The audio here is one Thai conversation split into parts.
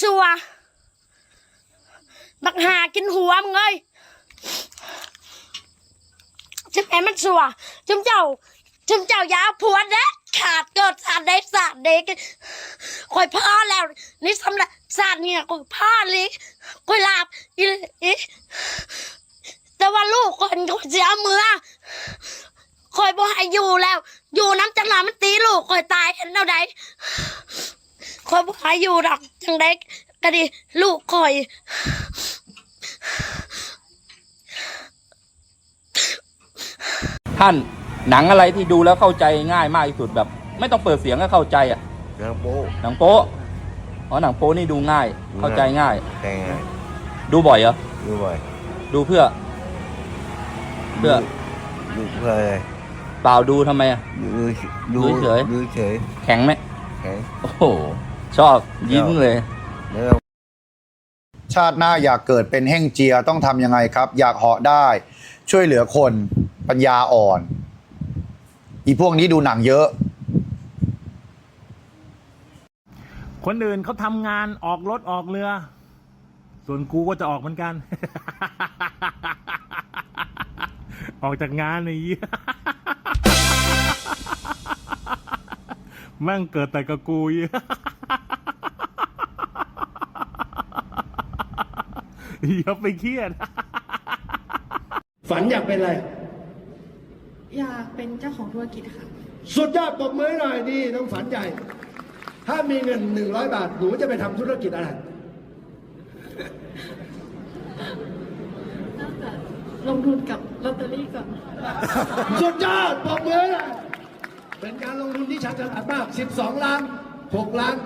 ชัวบักหากินหัวมึงเอ้ยจะแม่มันชัวจุมเจ้าจุมเจ้ายาผัวเด็ดขาดเกิดสาดเด็กสาดเด็กคอยพ่อแล้ว นี่สำหรับสาดเนี่ยคอยพ่อลิคอยลาบอีแต่ว่าลูกคนคอยเสียมือคอยบ่ให้อยู่แล้ว อยู่น้ำจังหวะมันตีลูกคอยตายเห็นเอาใด คอยบ่หายอยู่ดอกจังไดก็ดีลูกคอยท่านหนังอะไรที่ดูแล้วเข้าใจง่ายมากที่สุดแบบ ไม่ต้องเปิดเสียงก็เข้าใจอะนางโป๊หนังโป๊ะอ๋อหนังโป๊ะนี่ดูง่าย เข้าใจง่ายแต่งงานดูบ่อยเหรอดูบ่อย ดูเพื่อ เพื่อดูเพื่ออะไรเปล่าดูทำไมอะดูดูเฉยดูเฉยแข็งไหมแข็งโอ้โห ชอบยิ้มเลยแล้วเราชาติหน้าอยากเกิดเป็นเฮ่งเจียต้องทำยังไงครับ อยากเหาะได้ ช่วยเหลือคนปัญญาอ่อน อีพวกนี้ดูหนังเยอะ คนอื่นเขาทำงานออกรถออกเรือ ส่วนกูก็จะออกเหมือนกัน ออกจากงานไอ้เหี้ยแม่งเกิดแต่กับกูเหี้ยอ ย่าไปเครียด ฝันอยากเป็นอะไร อยากเป็นเจ้าของธุรกิจค่ะ สุดยอดปรบมือหน่อยดีต้องฝันใหญ่ ถ้ามีเงินหนึ่งร้อยบาท หนูจะไปทำธุรกิจอะไร น่าจะลงทุนกับลอตเตอรี่ก่อน สุดยอดปรบมือหน่อยเป็นการลงทุนที่ชันฉลาดมาก 12 ล้าน 6 ล้าน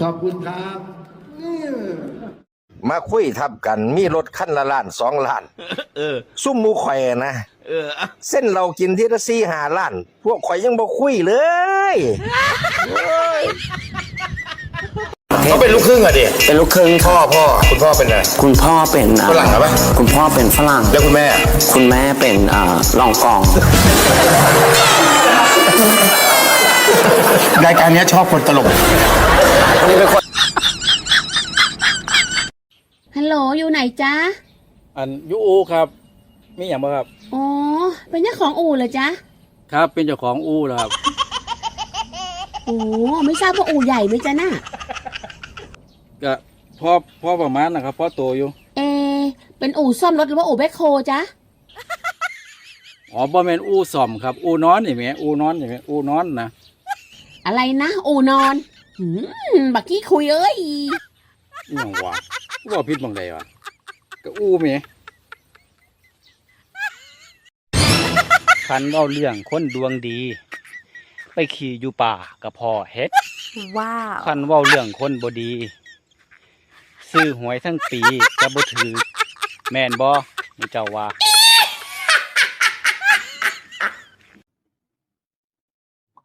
ขอบคุณครับนี่ มาคุยทับกัน มีรถขั้นละล้านสองล้าน เออ ซุ่มหมูข่อยนะ เออเส้นเรากินที่ละสี่หาล้าน พวกข่อยยังบ่คุยเลยโอ้ยเขาเป็นลูกครึ่งอะดิเป็นลูกครึ่งพ่อพ่อคุณพ่อเป็นอะไร คุณพ่อเป็นอ่าฝรั่งเหรอปะ คุณพ่อเป็นฝรั่ง แล้วคุณแม่ คุณแม่เป็นอ่ารองกอง รายการนี้ชอบคนตลกฮัลโหล อยู่ ไหนจ๊ะอันยูอูครับมีอย่างบ่ครับอ๋อเป็นเจ้าของอู่เหรอจ๊ะครับ เป็นเจ้าของอูแล้วครับโอ้ไม่ทราบว่าอู่ใหญ่ไหมจ๊ะน่ะก็พ่อพ่อประมาณนะครับพ่อโตอยู่ เอ เป็นอู่ซ่อมรถหรือว่าอู่แบ็คโฮจ๊ะอ๋อบ่แม่นอูซ่อมครับ อูนอนนี่แหมอูนอนนี่แหมอูนอนนะอะไรนะอู่นอนหืมบักกี้คุยเอ้ยอีหยังวะว่าผิดบางใดวะ ก็อูแหมคันเว้าเรื่องคนดวงดี ไปขี่อยู่ป่าก็พอเฮ็ดว้าวคันเว้าเรื่องคนบ่ดี ซื้อหวยทั้งปีก็บ่ถือ แม่นบ่นี่เจ้าว่า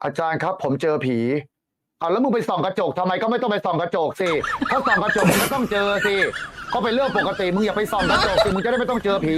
อาจารย์ครับ ผมเจอผีเอาแล้วมึงไปส่องกระจกทำไมก็ไม่ต้องไปส่องกระจกสิ ถ้าส่องกระจกมึงก็ต้องเจอสิ ก็เป็นเรื่องปกติมึงอย่าไปส่องกระจกสิมึงจะได้ไม่ต้องเจอผี